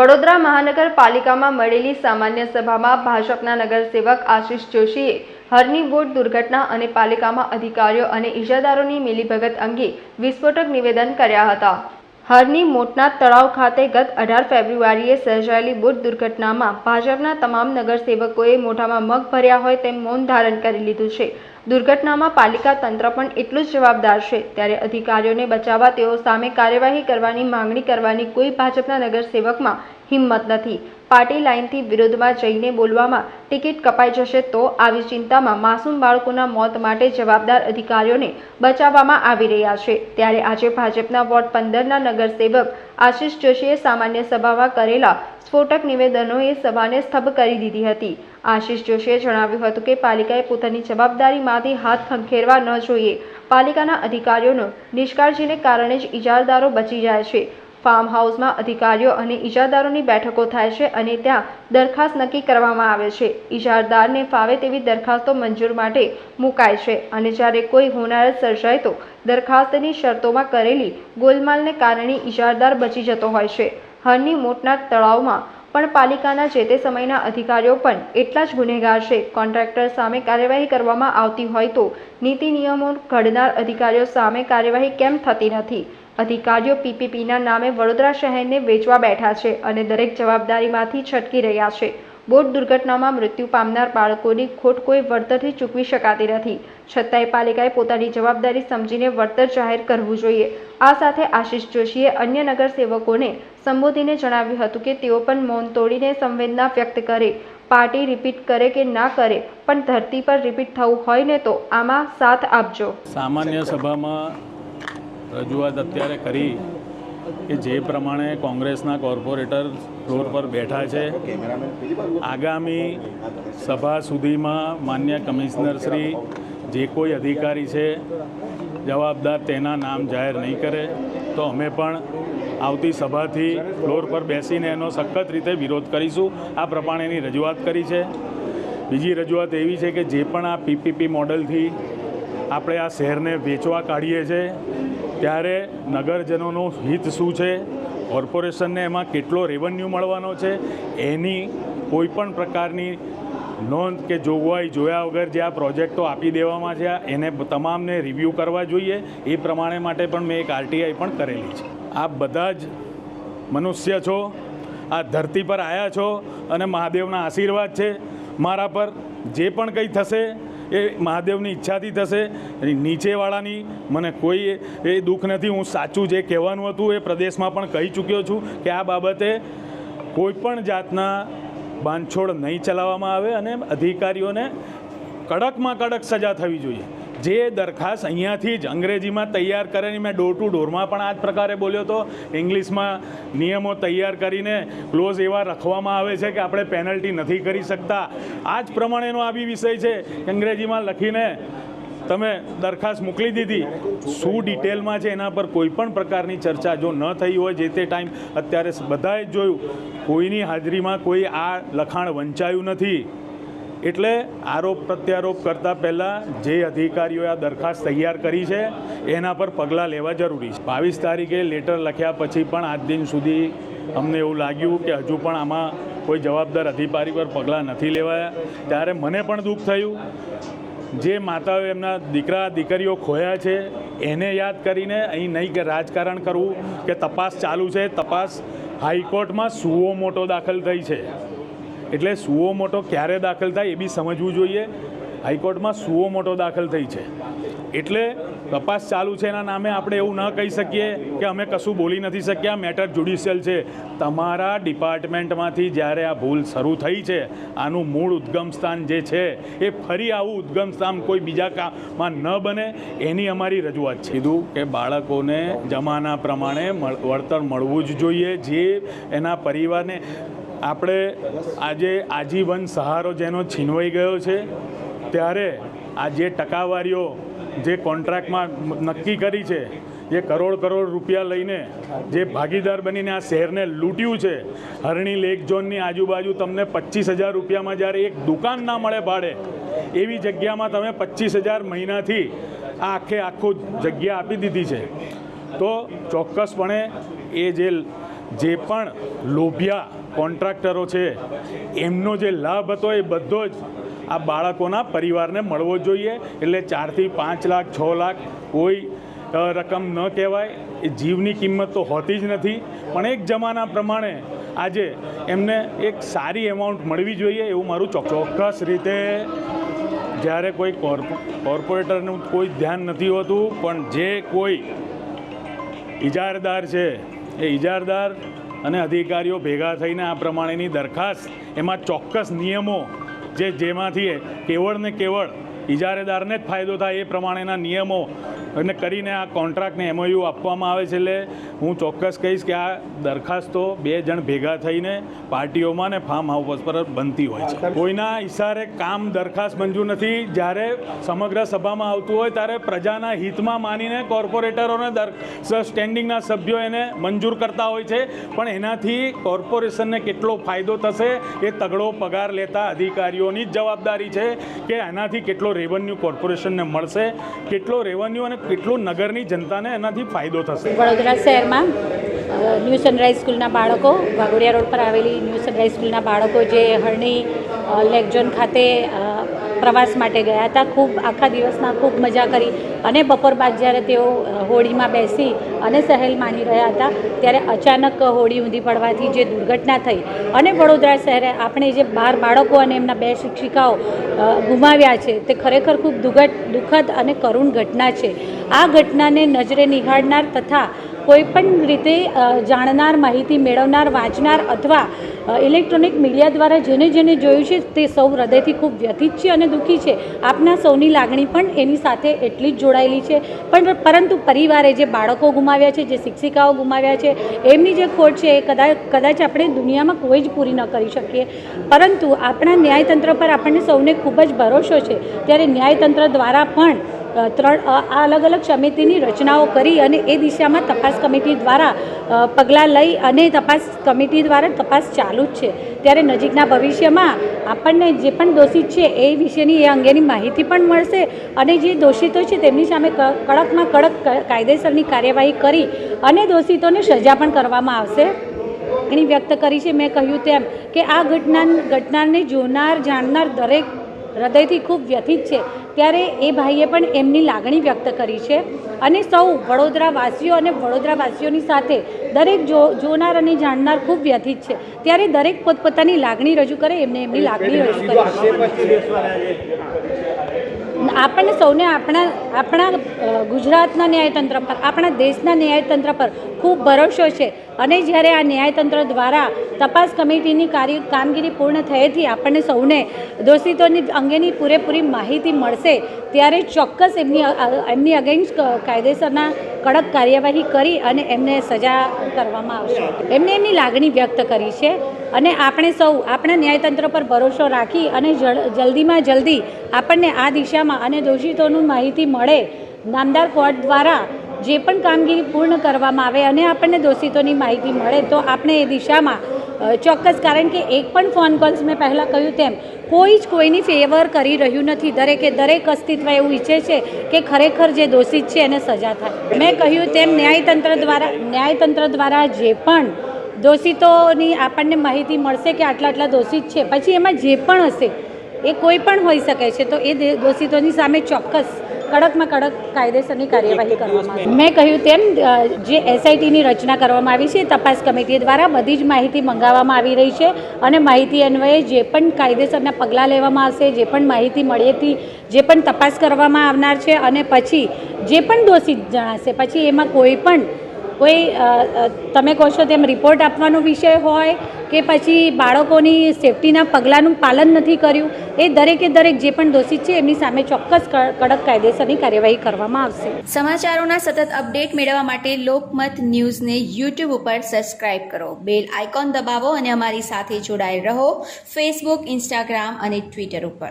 વડોદરા મહાનગરપાલિકામાં મળેલી સામાન્ય સભામાં ભાજપના નગરસેવક આશિષ જોશીએ હરની બોટ દુર્ઘટના અને પાલિકામાં અધિકારીઓ અને ઇજાદારોની મિલીભગત અંગે વિસ્ફોટક નિવેદન કર્યા હતા. હરની મોટના તળાવ ખાતે ગત અઢાર ફેબ્રુઆરીએ સર્જાયેલી બોટ દુર્ઘટનામાં ભાજપના તમામ નગરસેવકોએ મોઢામાં મગ ભર્યા હોય તેમ મૌન ધારણ કરી લીધું છે. દુર્ઘટનામાં પાલિકા તંત્ર પણ એટલું જ જવાબદાર છે. ત્યારે અધિકારીઓને બચાવવા તેઓ સામે કાર્યવાહી કરવાની માંગણી કરવાની કોઈ ભાજપના નગરસેવકમાં હિંમત નથી. પાર્ટી લાઇનથી વિરોધમાં જઈને બોલવામાં ટિકિટ કપાઈ જશે તો આવી ચિંતામાં માસૂમ બાળકોના મોત માટે જવાબદાર અધિકારીઓને બચાવવામાં આવી રહ્યા છે. ત્યારે આજે ભાજપના વોર્ડ પંદરના નગરસેવક આશિષ જોશીએ સામાન્ય સભામાં કરેલા સ્ફોટક નિવેદનોએ સભાને સ્તબ્ધ કરી દીધી હતી. આશિષ જોશીએ જણાવ્યું હતું કે પાલિકાએ પોતાની જવાબદારીમાંથી હાથ ખંખેરવા ન જોઈએ. પાલિકાના અધિકારીઓનો નિષ્કાળજીને કારણે જ ઇજારદારો બચી જાય છે. ફાર્મ હાઉસમાં અધિકારીઓ અને ઇજારદારોની બેઠકો થાય છે અને ત્યાં દરખાસ્ત નક્કી કરવામાં આવે છે. ઇજારદારને ફાવે તેવી દરખાસ્તો મંજૂર માટે મુકાય છે અને જ્યારે કોઈ હોનારત સર્જાય તો દરખાસ્તની શરતોમાં કરેલી ગોલમાલને કારણે ઇજારદાર બચી જતો હોય છે. હરની મોટના તળાવમાં પણ પાલિકાના જે તે સમયના અધિકારીઓ પણ એટલા જ ગુનેગાર છે. કોન્ટ્રાક્ટર સામે કાર્યવાહી કરવામાં આવતી હોય તો નીતિ નિયમો ઘડનાર અધિકારીઓ સામે કાર્યવાહી કેમ થતી નથી? અધિકારીઓ પીપીપીના નામે વડોદરા શહેરને વેચવા બેઠા છે અને દરેક જવાબદારીમાંથી છટકી રહ્યા છે. બોટ દુર્ઘટનામાં મૃત્યુ પામનાર બાળકોની ખોટ કોઈ વળતરથી ચૂકવી શકાતી નથી. છતાંય પાલિકાએ પોતાની જવાબદારી સમજીને વળતર જાહેર કરવું જોઈએ. આ સાથે આશિષ જોશીએ અન્ય નગરસેવકોને સંબોધીને જણાવ્યું હતું કે તેઓ પણ મૌન તોડીને સંવેદના વ્યક્ત કરે, પાર્ટી રિપીટ કરે કે ના કરે, પણ ધરતી પર રિપીટ થવું હોય ને તો આમાં સાથ આપજો. સામાન્ય સભામાં રજૂઆત અત્યારે કરી કે જે પ્રમાણે કોંગ્રેસના કોર્પોરેટર ફ્લોર પર બેઠા છે. આગામી સભા સુધીમાં માન્ય કમિશનર શ્રી જે કોઈ અધિકારી છે, જવાબદાર તેના નામ જાહેર નહીં કરે, તો અમે પણ આવતી સભાથી ફ્લોર પર બેસીને એનો સખત રીતે વિરોધ કરીશું. આ પ્રમાણેની રજૂઆત કરી છે. બીજી રજૂઆત એવી છે કે જે પણ આ પીપીપી મોડલથી આપણે આ શહેરને વેચવા કાઢીએ છીએ ત્યારે નગરજનોનું હિત શું છે? કોર્પોરેશનને એમાં કેટલો રેવન્યુ મળવાનો છે? એની કોઈપણ પ્રકારની નોંધ કે જોગવાઈ જોયા વગર જે આ પ્રોજેક્ટો આપી દેવામાં છે, એને તમામને રિવ્યૂ કરવા જોઈએ. એ પ્રમાણે માટે પણ મેં એક આરટીઆઈ પણ કરેલી છે. આપ બધા જ મનુષ્ય છો, આ ધરતી પર આવ્યા છો અને મહાદેવના આશીર્વાદ છે. મારા પર જે પણ કંઈ થશે એ મહાદેવની ઈચ્છાથી થશે નીચેવાળાની મને કોઈ એ દુઃખ નથી. હું સાચું જે કહેવાનું હતું એ પ્રદેશમાં પણ કહી ચૂક્યો છું કે આ બાબતે કોઈ પણ જાતના બાંધછોડ નહીં ચલાવવામાં આવે અને અધિકારીઓને કડકમાં કડક સજા થવી જોઈએ. જે દરખાસ્ત અહીંયાથી જ અંગ્રેજીમાં તૈયાર કરીને મેં ડોર ટુ ડોરમાં પણ આ જ પ્રકારે બોલ્યો હતો ઇંગ્લિશમાં નિયમો તૈયાર કરીને ક્લોઝ એવા રખવામાં આવે છે કે આપણે પેનલ્ટી નથી કરી શકતા. આ જ પ્રમાણેનો આવી વિષય છે. અંગ્રેજીમાં લખીને તમે દરખાસ્ત મોકલી દીધી. શું ડિટેલમાં છે એના પર કોઈ પણ પ્રકારની ચર્ચા જો ન થઈ હોય જે તે ટાઈમ અત્યારે બધાએ જોયું. કોઈની હાજરીમાં કોઈ આ લખાણ વંચાયું નથી. એટલે આરોપ પ્રત્યારોપ કરતાં પહેલાં જે અધિકારીઓએ આ દરખાસ્ત તૈયાર કરી છે, એના પર પગલાં લેવા જરૂરી છે. બાવીસ તારીખે લેટર લખ્યા પછી પણ આજ દિન સુધી અમને એવું લાગ્યું કે હજુ પણ આમાં કોઈ જવાબદાર અધિકારી પર પગલાં નથી લેવાયા. ત્યારે મને પણ દુઃખ થયું. જે માતાઓ એમના દીકરા દીકરીઓ ખોયા છે, એને યાદ કરીને અહીં નહીં કે રાજકારણ કરવું કે તપાસ ચાલુ છે, તપાસ હાઈકોર્ટમાં સુઓ મોટો દાખલ થઈ છે. એટલે સુઓ મોટો ક્યારે દાખલ થાય એ બી સમજવું જોઈએ. હાઈકોર્ટમાં સુઓ મોટો દાખલ થઈ છે. એટલે તપાસ ચાલુ છે એના નામે આપણે એવું ન કહી શકીએ કે અમે કશું બોલી નથી શક્યા. મેટર જ્યુડિશિયલ છે. તમારા ડિપાર્ટમેન્ટમાંથી જ્યારે આ ભૂલ શરૂ થઈ છે, આનું મૂળ ઉદ્ગમ સ્થાન જે છે, એ ફરી આવું ઉદ્ગમ સ્થાન કોઈ બીજા કામમાં ન બને. એની અમારી રજૂઆત છે. કીધું કે બાળકોને જમાના પ્રમાણે વળતર મળવું જ જોઈએ. જે એના પરિવારને આપણે આજે આજીવન સહારો જેનો છીનવાઈ ગયો છે, ત્યારે આ જે ટકાવારીઓ જે કોન્ટ્રાક્ટમાં નક્કી કરી છે જે કરોડ કરોડ રૂપિયા લઈને જે ભાગીદાર બનીને આ શહેરને લૂંટ્યું છે, હરણી લેક ઝોનની આજુબાજુ તમને પચીસ હજાર રૂપિયામાં જ્યારે એક દુકાન ના મળે ભાડે, એવી જગ્યામાં તમે પચીસ હજાર મહિનાથી આ આખે આખું જગ્યા આપી દીધી છે. તો ચોક્કસપણે એ જે જે પણ લોભિયા કોન્ટ્રાક્ટરો છે, એમનો જે લાભ હતો એ બધો જ આ બાળકોના પરિવારને મળવો જોઈએ. એટલે ચારથી પાંચ લાખ, છ લાખ કોઈ રકમ ન કહેવાય. એ જીવની કિંમત તો હોતી જ નથી. પણ એક જમાના પ્રમાણે આજે એમને એક સારી એમાઉન્ટ મળવી જોઈએ એવું મારું ચોક- ચોક્કસ રીતે જ્યારે કોઈ કોર્પો, કોર્પોરેટરનું કોઈ ધ્યાન નથી હોતું, પણ જે કોઈ ઇજારદાર છે, એ ઇજારદાર અને અધિકારીઓ ભેગા થઈને આ પ્રમાણેની દરખાસ્ત, એમાં ચોક્કસ નિયમો જે જેમાંથી કેવળ ને કેવળ ઇજારેદારને જ ફાયદો થાય એ પ્રમાણેના નિયમો અને કરીને આ કોન્ટ્રાક્ટને એમઓયુ આપવામાં આવે છે એટલે હું ચોક્કસ કહીશ કે આ દરખાસ્તો બે જણ ભેગા થઈને પાર્ટીઓમાં ને ફાર્મ હાઉસ પર બનતી હોય છે. કોઈના ઇશારે કામ દરખાસ્ત મંજૂર નથી. જ્યારે સમગ્ર સભામાં આવતું હોય ત્યારે પ્રજાના હિતમાં માનીને કોર્પોરેટરોને દર સ્ટેન્ડિંગના સભ્યો એને મંજૂર કરતા હોય છે. પણ એનાથી કોર્પોરેશનને કેટલો ફાયદો થશે એ તગડો પગાર લેતા અધિકારીઓની જ જવાબદારી છે કે એનાથી કેટલો રેવન્યુ કોર્પોરેશનને મળશે કેટલો રેવન્યુ અને કેટલો નગરની જનતાને એનાથી ફાયદો થશે? વડોદરા શહેરમાં ન્યૂ સનરાઈઝ સ્કૂલના બાળકો, વાઘોડિયા રોડ પર આવેલી ન્યૂ સનરાઈઝ સ્કૂલના બાળકો જે હરણી લેકઝોન ખાતે પ્રવાસ માટે ગયા હતા. ખૂબ આખા દિવસના ખૂબ મજા કરી અને બપોર બાદ જ્યારે તેઓ હોળીમાં બેસી અને સહેલ માણી રહ્યા હતા, ત્યારે અચાનક હોડી ઊંધી પડવાથી જે દુર્ઘટના થઈ અને વડોદરા શહેરે આપણે જે બાર બાળકો અને એમના બે શિક્ષિકાઓ ગુમાવ્યા છે, તે ખરેખર ખૂબ દુઃખદ અને કરુણ ઘટના છે. આ ઘટનાને નજરે નિહાળનાર તથા કોઈ પણ રીતે જાણનાર, માહિતી મેળવનાર, વાંચનાર અથવા ઇલેક્ટ્રોનિક મીડિયા દ્વારા જેને જેને જોયું છે તે સૌ હૃદયથી ખૂબ વ્યથિત છે અને દુઃખી છે. આપના સૌની લાગણી પણ એની સાથે એટલી જ જોડાયેલી છે. પણ પરંતુ પરિવારે જે બાળકો ગુમાવ્યા છે, જે શિક્ષિકાઓ ગુમાવ્યા છે, એમની જે ખોટ છે એ કદાચ કદાચ આપણે દુનિયામાં કોઈ જ પૂરી ન કરી શકીએ. પરંતુ આપણા ન્યાયતંત્ર પર આપણને સૌને ખૂબ જ ભરોસો છે. ત્યારે ન્યાયતંત્ર દ્વારા પણ ત્રણ આ અલગ અલગ સમિતિની રચનાઓ કરી અને એ દિશામાં તપાસ કમિટી દ્વારા પગલાં લઈ અને તપાસ કમિટી દ્વારા તપાસ ચાલુ જ છે. ત્યારે નજીકના ભવિષ્યમાં આપણને જે પણ દોષિત છે એ વિશેની, એ અંગેની માહિતી પણ મળશે અને જે દોષિતો છે તેમની સામે કડકમાં કડક કાયદેસરની કાર્યવાહી કરી અને દોષિતોને સજા પણ કરવામાં આવશે. લાગણી વ્યક્ત કરી છે, મેં કહ્યું તેમ કે આ ઘટના ઘટનાને જોનાર, જાણનાર દરેક હૃદયથી ખૂબ વ્યથિત છે. ત્યારે એ ભાઈએ પણ એમની લાગણી વ્યક્ત કરી છે. અને સૌ વડોદરાવાસીઓ અને વડોદરાવાસીઓની સાથે દરેક જો, જોનાર અને જાણનાર ખૂબ વ્યથિત છે. ત્યારે દરેક પોતપોતાની લાગણી રજૂ કરે, એમને એમની લાગણી રજૂ કરી. આપણને સૌને આપણા આપણા ગુજરાતના ન્યાયતંત્ર પર, આપણા દેશના ન્યાયતંત્ર પર ખૂબ ભરોસો છે. અને જ્યારે આ ન્યાયતંત્ર દ્વારા તપાસ કમિટીની કાર્ય, કામગીરી પૂર્ણ થયેથી આપણને સૌને દોષિતોની અંગેની પૂરેપૂરી માહિતી મળશે, ત્યારે ચોક્કસ એમની એમની અગેન્સ્ટ કાયદેસરના કડક કાર્યવાહી કરી અને એમને સજા કરવામાં આવશે. એમને એમની લાગણી વ્યક્ત કરી છે. અને આપણે સૌ આપણા ન્યાયતંત્ર પર ભરોસો રાખી અને જલ્દીમાં જલ્દી આપણને આ દિશામાં અને દોષિતોનું માહિતી મળે, નામદાર કોર્ટ દ્વારા જે પણ કામગીરી પૂર્ણ કરવામાં આવે અને આપણને દોષિતોની માહિતી મળે, તો આપણે એ દિશામાં ચોક્કસ કારણ કે એક પણ ફોન કોલ્સ મેં પહેલાં કહ્યું તેમ, કોઈ જ કોઈની ફેવર કરી રહ્યું નથી. દરેકે, દરેક અસ્તિત્વ એવું ઈચ્છે છે કે ખરેખર જે દોષિત છે એને સજા થાય. મેં કહ્યું તેમ ન્યાયતંત્ર દ્વારા ન્યાયતંત્ર દ્વારા જે પણ દોષિતોની આપણને માહિતી મળશે કે આટલા આટલા દોષિત છે. પછી એમાં જે પણ હશે એ કોઈ પણ હોઈ શકે છે તો એ દોષિતોની સામે ચોક્કસ કડકમાં કડક કાયદેસરની કાર્યવાહી કરવામાં મેં કહ્યું તેમ જે એસઆઈટીની રચના કરવામાં આવી છે તપાસ કમિટી દ્વારા બધી જ માહિતી મંગાવવામાં આવી રહી છે અને માહિતી અન્વયે જે પણ કાયદેસરના પગલાં લેવામાં આવશે જે પણ માહિતી મળીએથી જે પણ તપાસ કરવામાં આવનાર છે અને પછી જે પણ દોષિત જણાશે પછી એમાં કોઈ પણ કોઈ તમે કહો છો તેમ રિપોર્ટ આપવાનો વિષય હોય કે પછી બાળકોની સેફટીના પગલાંનું પાલન નથી કર્યું, એ દરેકે દરેક જે પણ દોષિત છે એમની સામે ચોક્કસ કડક કાયદેસરની કાર્યવાહી કરવામાં આવશે. સમાચારોના સતત અપડેટ મેળવવા માટે લોકમત ન્યૂઝને યુટ્યુબ ઉપર સબસ્ક્રાઇબ કરો. બેલ આઇકોન દબાવો અને અમારી સાથે જોડાયેલ રહો. ફેસબુક ઇન્સ્ટાગ્રામ અને ટ્વિટર ઉપર.